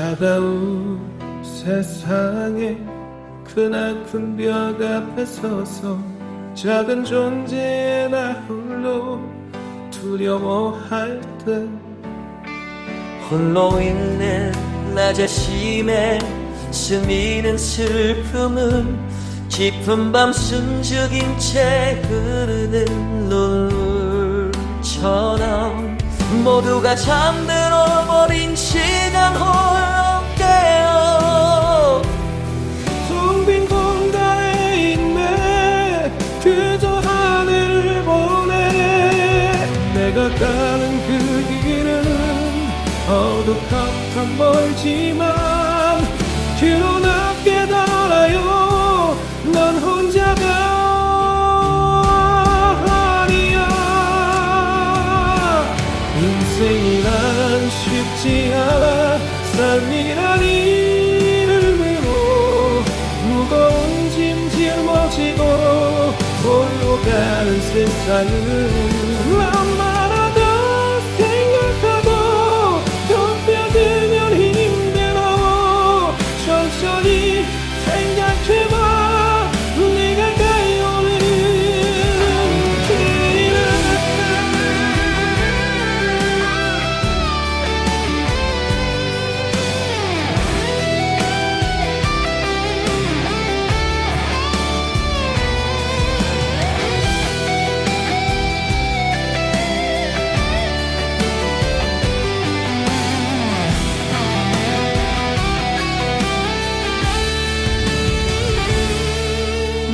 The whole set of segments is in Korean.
차가운 세상에 크나큰 벽 앞에 서서 작은 존재의 나 홀로 두려워할 때 홀로 있는 나 자신의 스미는 슬픔은 깊은 밤 숨죽인 채 흐르는 눈물처럼 모두가 잠들어 버린 시간 멀지만 그러나 깨달아요. 넌 혼자가 아니야. 인생이란 쉽지 않아. 삶이란 이름으로 무거운 짐 짊어지고 홀로 가는 세상을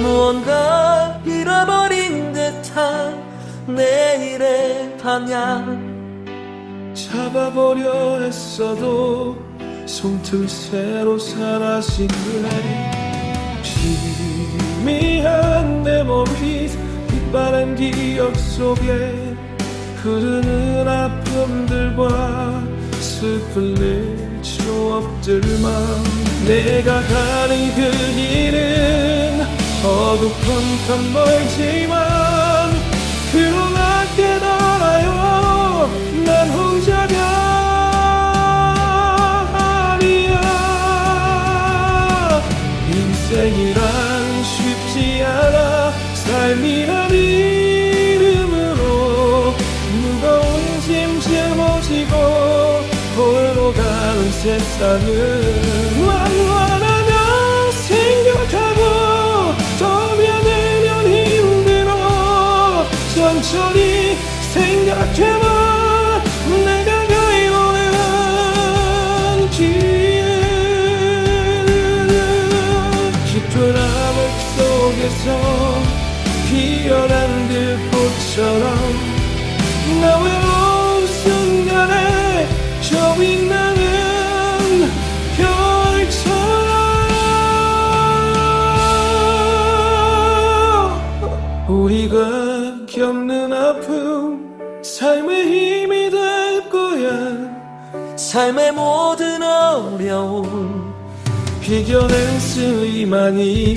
무언가 잃어버린 듯한 내일의 방향. 잡아보려 했어도 손틈새로 사라진 그날 희미한 메모리 빛바랜 기억 속에 흐르는 아픔들과 슬픈 내 추억들만. 내가 가는 그 길은 어두컴컴 멀지만 그러나 깨달아요. 난 혼자가 아니야. 인생이란 쉽지 않아. 삶이란 이름으로 무거운 짐 짊어지고 홀로 가는 세상을 생각해봐 내가 가요는 길 짙은 암흑 속에서 피어난 들꽃처럼 나 외로운 순간에 저 빛나는 별처럼 우리가 겪는 아픔 삶의 힘이 될 거야. 삶의 모든 어려움 비겨낸 수이만이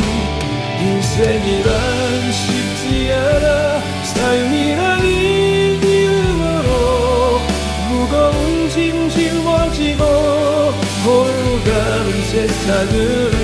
인생이란 쉽지 않아. 삶이란 이름으로 무거운 짐 짊어지고 홀로 가는 세상을